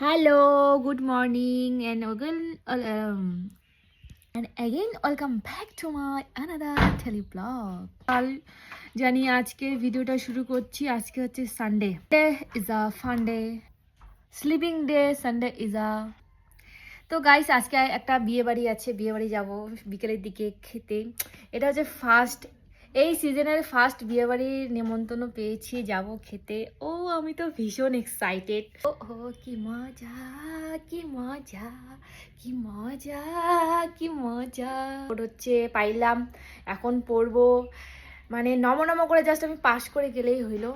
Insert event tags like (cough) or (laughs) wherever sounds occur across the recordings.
Hello good morning welcome back to my another tele vlog কাল জানি আজকে ভিডিওটা শুরু করছি, আজকে হচ্ছে Sunday day is a fun day sleeping day Sunday is a তো গাইস আজকে একটা বিয়ে বাড়ি আছে বিয়ে বাড়ি যাব বিকেলের দিকে খেতে। এটা হচ্ছে ফার্স্ট এই সিজনের ফার্স্ট বিয়ে বাড়ির নেমন্তন্ন পেয়েছি, যাব খেতে। ও, আমি তো ভীষণ এক্সাইটেড ও ও কি মজা কি মজা কি মজা কি মজা। ওর হচ্ছে, পাইলাম, এখন পড়ব। মানে নম নম করে জাস্ট আমি পাস করে গেলেই হইল।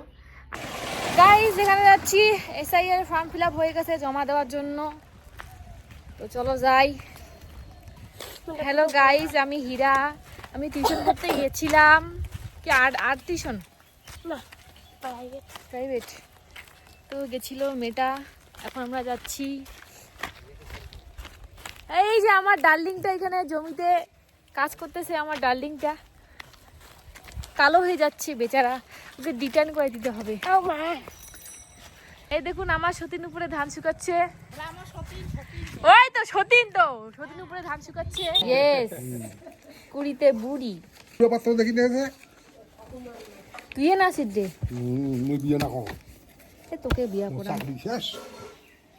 গাইস এখানে যাচ্ছি। এসআই এর ফর্ম ফিল হয়ে গেছে, জমা দেওয়ার জন্য। তো চলো যাই। হ্যালো গাইস আমি হীরা। আমি টিউশন করতে গেছিলাম। কি আর আর্ট টিউশন না প্রাইভেট প্রাইভেট তো গেছিল মেয়েটা এখন আমরা যাচ্ছি। এই যে আমার ডার্লিংটা এখানে জমিতে কাজ করতেছে আমার ডার্লিংটা। কালো হয়ে যাচ্ছে বেচারা ওকে ডিটার্ন করে দিতে হবে। ও এই দেখুন আমার সতীন উপরে ধান শুকাচ্ছে। ওই তো সতীন তো সতীন উপরে ধান শুকাচ্ছে। ইয়েস কুড়িতে বুড়ি। পাত্র দেখি দিয়েছে তুই না সিদ্ধে। মুই বিয়ে না কম এ তোকে বিয়া করা চাকরি শেষ।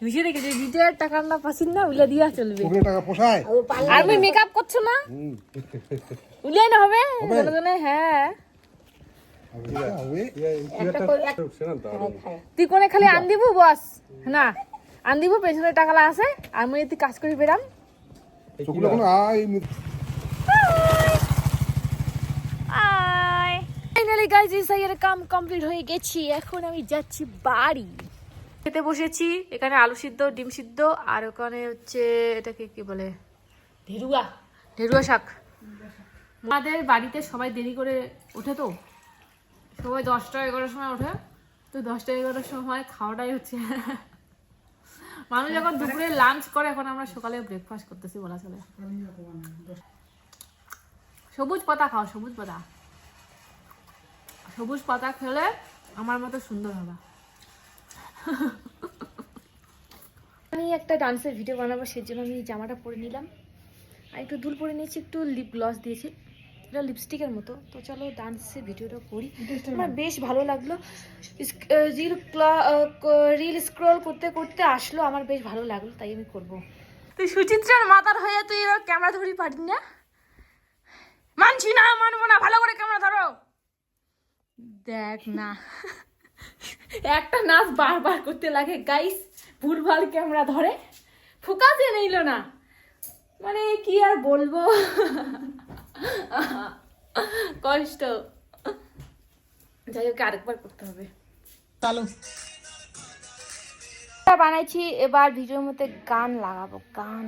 বুঝে রেখেছে রিটায়ার টাকা না পাসিন না উলে দিয়া চলবে। ওগুলো টাকা পোষায় আর তুমি মেকআপ করছ না? উলিয়াই না হবে জনে জনে হ্যাঁ তুই কোনে খালি আন দিব বস না আন দিব পেছনে টাকালা আছে আর মই তুই কাজ করি বেরাম চকুলো কোনো আই ফাইনালি গাইজ ইসাইয়ের কাম কমপ্লিট হয়ে গেছি। এখন আমি যাচ্ছি বাড়ি। খেতে বসেছি এখানে আলু সিদ্ধ ডিম সিদ্ধ আর ওখানে হচ্ছে এটাকে কি বলে? ঢেরুয়া ঢেরুয়া শাক। আমাদের বাড়িতে সবাই দেরি করে ওঠে তো। সবাই দশটা এগারোটার সময় ওঠে। তো দশটা এগারোটার সময় খাওয়াটাই হচ্ছে। মানুষ যখন দুপুরে লাঞ্চ করে এখন আমরা সকালে ব্রেকফাস্ট করতেছি বলা চলে। সবুজ পাতা খাও সবুজ পাতা। সবুজ পাতা খেলে আমার মতো সুন্দর হবে। আমি একটা ডান্সের ভিডিও বানাবো সেই জন্য আমি জামাটা পরে নিলাম। আর একটু দুল পরে নিয়েছি একটু লিপ গ্লস দিয়েছি। এটা লিপস্টিকের মতো। তো চলো ডান্সের ভিডিওটা করি। আমার বেশ ভালো লাগল। রিল রিল স্ক্রল করতে করতে আসলো আমার বেশ ভালো লাগল তাই আমি করব। তুই সুচিত্রার মাতার হয়ে তুই এবার ক্যামেরা ধরি পারি না? মানছি না মানবো না ভালো করে ক্যামেরা ধরো। দেখ না। একটা নাচ বারবার করতে লাগে গাইস ভুলভাল ক্যামেরা ধরে। ফোকাসে নিল না। মানে কি আর বলব? কষ্ট। যাই হোক আরেকবার করতে হবে। চালু বানাইছি এবার ভিডিওর মধ্যে গান লাগাবো গান।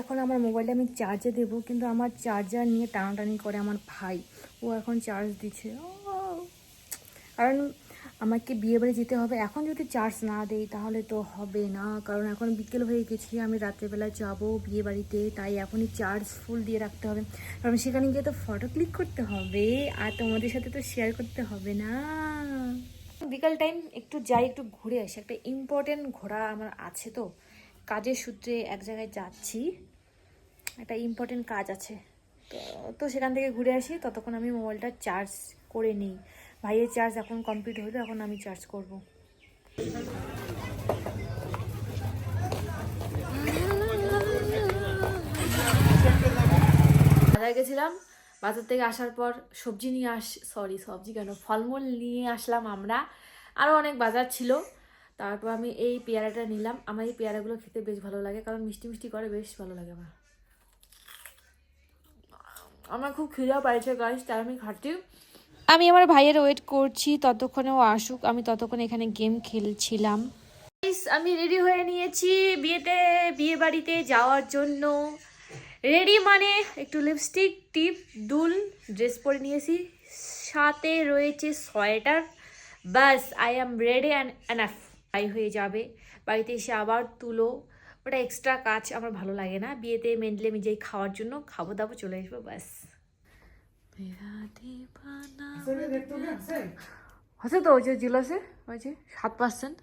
এখন আমার মোবাইলটা আমি চার্জে দেবো, কিন্তু আমার চার্জার নিয়ে টানাটানি করে আমার ভাই। ও এখন চার্জ দিচ্ছে। ও কারণ আমাকে বিয়ে বাড়ি যেতে হবে। এখন যদি চার্জ না দেই, তাহলে তো হবে না। কারণ এখন বিকেল হয়ে গেছি, আমি রাত্রেবেলা যাব বিয়ে বাড়িতে, তাই এখনই চার্জ ফুল দিয়ে রাখতে হবে। কারণ সেখানে গিয়ে তো ফটো ক্লিক করতে হবে, আর তোমাদের সাথে তো শেয়ার করতে হবে না। বিকাল টাইম একটু যাই, একটু ঘুরে আসি। একটা ইম্পর্টেন্ট ঘোরা আমার আছে তো। কাজের সূত্রে এক জায়গায় যাচ্ছি। একটা ইম্পর্টেন্ট কাজ আছে। তো তো সেখান থেকে ঘুরে আসি। ততক্ষণ আমি মোবাইলটা চার্জ করে নিই। ভাইয়ের চার্জ এখন কমপ্লিট হলো, এখন আমি চার্জ করব। বাজারে গেছিলাম? বাজার থেকে আসার পর সবজি নিয়ে আস সরি সবজি কেন? ফলমূল নিয়ে আসলাম আমরা। আরও অনেক বাজার ছিল। তারপর আমি এই পেয়ারাটা নিলাম। আমার এই পেয়ারাগুলো খেতে বেশ ভালো লাগে কারণ মিষ্টি মিষ্টি করে বেশ ভালো লাগে আমার। আমার খুব খিদা পাইছে গাছ তাই আমি খাটি আমি আমার ভাইয়ের ওয়েট করছি ততক্ষণে ও আসুক। আমি ততক্ষণ এখানে গেম খেলছিলাম। আমি রেডি হয়ে নিয়েছি বিয়েতে বিয়ে বাড়িতে যাওয়ার জন্য। রেডি মানে একটু লিপস্টিক টিপ দুল ড্রেস পরে নিয়েছি। সাথে রয়েছে sweater bus I am ready and enough I হয়ে যাবে। বাড়িতে এসে আবার তুলো। ওটা এক্সট্রা কাজ আমার ভালো লাগে না। বিয়েতে মেনলি আমি যাই খাওয়ার জন্য খাব দাবো চলে আসব ব্যাস। আছে তো ওই যে জিলাসে ওই যে সাত পার্সেন্ট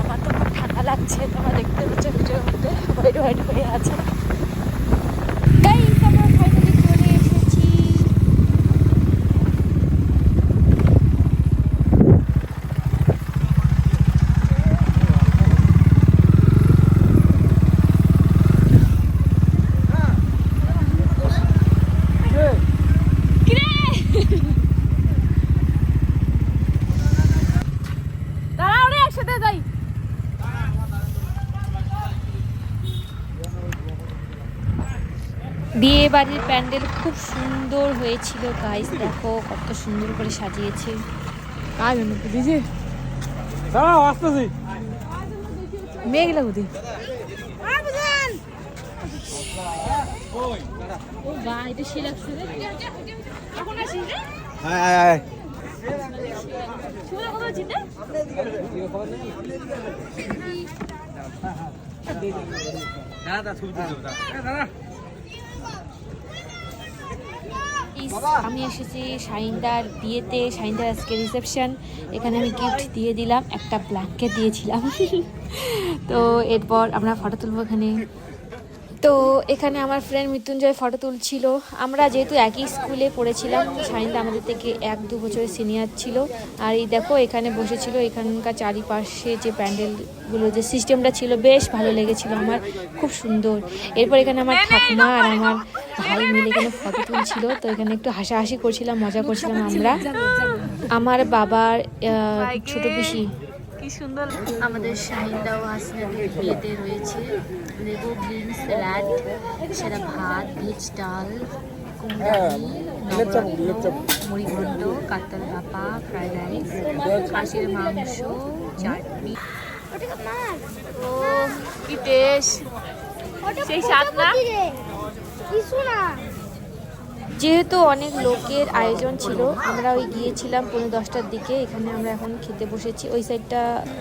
আমার তো খুব ঠান্ডা লাগছে তোমরা দেখতে পাচ্ছ ভিডিওর মধ্যে। হোয়াইট হোয়াইট হয়ে আছে Guys, আমরা ফাইনালি চলে এসেছি দাঁড়াও রে একসাথে যাই বিয়ে বাড়ির প্যান্ডেল খুব সুন্দর হয়েছিল গাইস দেখো কত সুন্দর করে সাজিয়েছে। কাজ বুঝেছে দাঁড়াও আসতেছি। মেঘ লাগুদি ও বা এটা সে লাগছে রে এখন আসিস রে হায় হায় হায় শুনে কথা হচ্ছি না দাঁড়া ছবি তুলতে দাঁড়া ইস, আমি এসেছি শাইনদার বিয়েতে শাইনদার আজকে রিসেপশন এখানে আমি গিফট দিয়ে দিলাম একটা ব্ল্যাঙ্কেট দিয়েছিলাম। তো এরপর আমরা ফটো তুলবো এখানে। তো এখানে আমার ফ্রেন্ড মৃত্যুঞ্জয় ফটো তুলছিল। আমরা যেহেতু একই স্কুলে পড়েছিলাম শাইনদা আমাদের থেকে এক দু বছরের সিনিয়র ছিল। আর এই দেখো এখানে বসেছিল এখানকার চারিপাশে যে প্যান্ডেলগুলো যে সিস্টেমটা ছিল বেশ ভালো লেগেছিল আমার খুব সুন্দর। এরপর এখানে আমার ঠাকুমা আর আমার ভাই মিলে এখানে ফটো তুলছিল তো এখানে একটু হাসাহাসি করছিলাম মজা করছিলাম আমরা। আমার বাবার ছোট পিসি। কি সুন্দর আমাদের বিয়েতে রয়েছে। লেবু স্যালাড সেটা ভাত ভেজ ডাল কাতল ভাপা ফ্রাইড রাইস খাসির মাংস চাটনি। ও কি টেস্ট সেই স্বাদ না? যেহেতু অনেক লোকের আয়োজন ছিল আমরা ওই গিয়েছিলাম পনেরো দশটার দিকে এখানে আমরা এখন খেতে বসেছি। ওই সাইডটা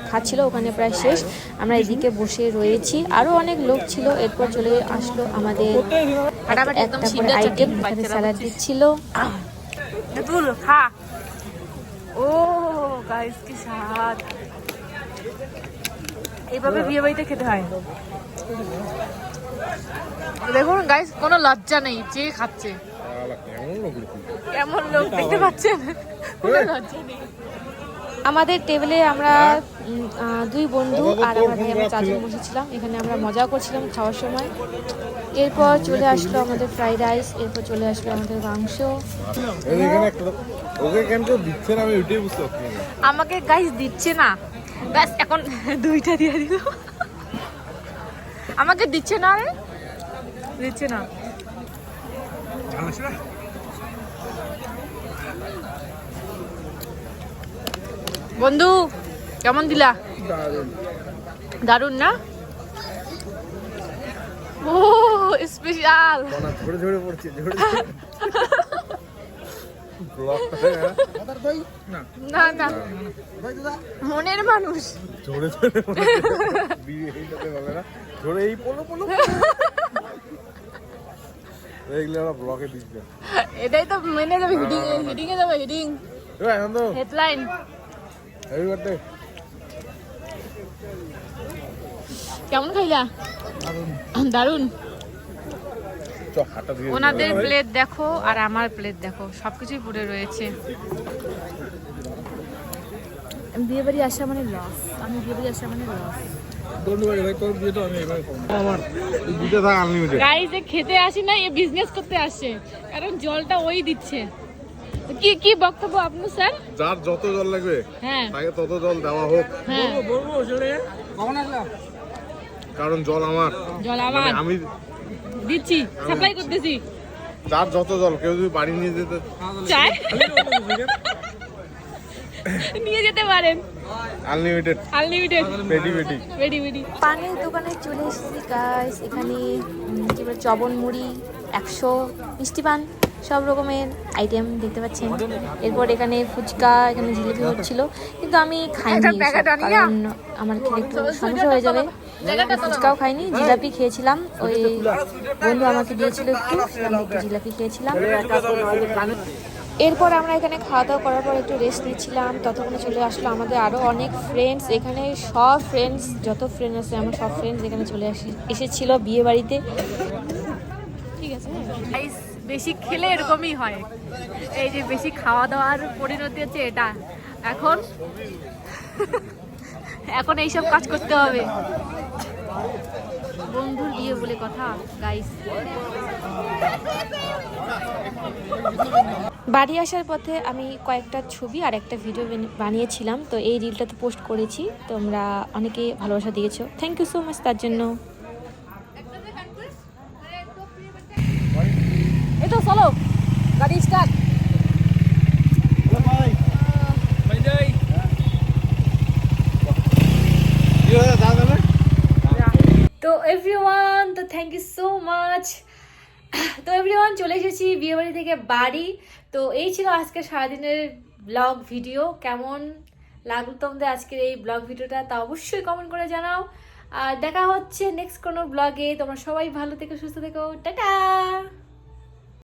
খাচ্ছিল ওখানে প্রায় শেষ। আমরা এদিকে বসে রয়েছি। আরও অনেক লোক ছিল এরপর চলে আসলো আমাদের একটা করে আইটেম এখানে স্যালাড দিচ্ছিল। ও গাইস কি স্বাদ। এইভাবে বিয়ে বাড়িতে খেতে হয়? দেখুন গাইস কোনো লজ্জা নেই যে খাচ্ছে। কেমন লোক দেখতে পাচ্ছেন? কোনো লজ্জা নেই। আমাদের টেবিলে আমরা দুই বন্ধু আর আমার ভাই আমরা চারজন বসেছিলাম। এখানে আমরা মজা করছিলাম খাওয়ার সময়। এরপর চলে আসলো আমাদের ফ্রাইড রাইস এরপর চলে আসলো আমাদের মাংস। আমাকে গাইস দিচ্ছে না। ব্যাস এখন (laughs) দুইটা দিয়ে দিল। আমাকে দিচ্ছে না রে। দিচ্ছে না। বন্ধু, কেমন দিলা? দারুণ না? ও স্পেশাল না না। মনের মানুষ। ঝরে ঝরে এই পলো পলো। এটাই তো মেনে যাবে হিডিং হিডিং এ যাবে হিডিং এই এখন হেডলাইন হ্যাপি বার্থডে কেমন খাইলা? দারুণ ওনাদের প্লেট দেখো আর আমার প্লেট দেখো সবকিছুই পুড়ে রয়েছে। বিয়ে বাড়ি আসা মানে লস আমি বিয়ে বাড়ি আসা মানে লস খেতে আসি না এ বিজনেস করতে আসে। কারণ জলটা ওই দিচ্ছে। কি কি বক্তব্য আপনার স্যার? যার যত জল লাগবে হ্যাঁ। তাকে তত জল দেওয়া হোক। হ্যাঁ। কারণ জল আমার। জল মানে আমার। আমি দিচ্ছি সাপ্লাই করতেছি। যার যত জল কেউ যদি বাড়ি নিয়ে যেতে চাই নিয়ে যেতে পারেন। আনলিমিটেড আনলিমিটেড পেটি পেটি বেডি বেডি পানের দোকানে চলে এসেছি গাইস এখানে কি বলে চবন মুড়ি একশো মিষ্টি পান সব রকমের আইটেম দেখতে পাচ্ছেন। এরপর এখানে ফুচকা এখানে জিলিপি হচ্ছিল। কিন্তু আমি খাইনি কারণ আমার খেলে একটু সমস্যা হয়ে যাবে। ফুচকাও খাইনি জিলাপি খেয়েছিলাম। ওই বন্ধু আমাকে দিয়েছিল একটু জিলাপি খেয়েছিলাম। এরপর আমরা এখানে খাওয়া দাওয়া করার পর একটু রেস্ট নিচ্ছিলাম। ততক্ষণে চলে আসলো আমাদের আরও অনেক ফ্রেন্ডস এখানে সব ফ্রেন্ডস যত ফ্রেন্ড আছে, আমার সব ফ্রেন্ডস এখানে চলে আসি এসেছিল বিয়ে বাড়িতে ঠিক আছে বেশি খেলে এরকমই হয়। এই যে বেশি খাওয়া দাওয়ার পরিণতি হচ্ছে এটা। এখন এখন এইসব কাজ করতে হবে। বন্ধুর বিয়ে বলে কথা গাইস বাড়ি আসার পথে আমি কয়েকটা ছবি আর একটা ভিডিও বানি- বানিয়েছিলাম তো এই রিলটাতে পোস্ট করেছি। তোমরা অনেকে ভালোবাসা দিয়েছ। থ্যাংক ইউ সো মাচ তার জন্য। এই তো চলো গাড়ি স্টার্ট কি হয়েছে দাদা তো এভরিওয়ান তো থ্যাংক ইউ সো মাচ তো এভরিওয়ান চলে এসেছি বিয়েবাড়ি থেকে বাড়ি। তো এই ছিল আজকে সারাদিনের ব্লগ ভিডিও কেমন লাগল তোমাদের আজকের এই ব্লগ ভিডিওটা তা অবশ্যই কমেন্ট করে জানাও। আর দেখা হচ্ছে নেক্সট কোনো ব্লগে তোমরা সবাই ভালো থেকো, সুস্থ থেকো। টাটা!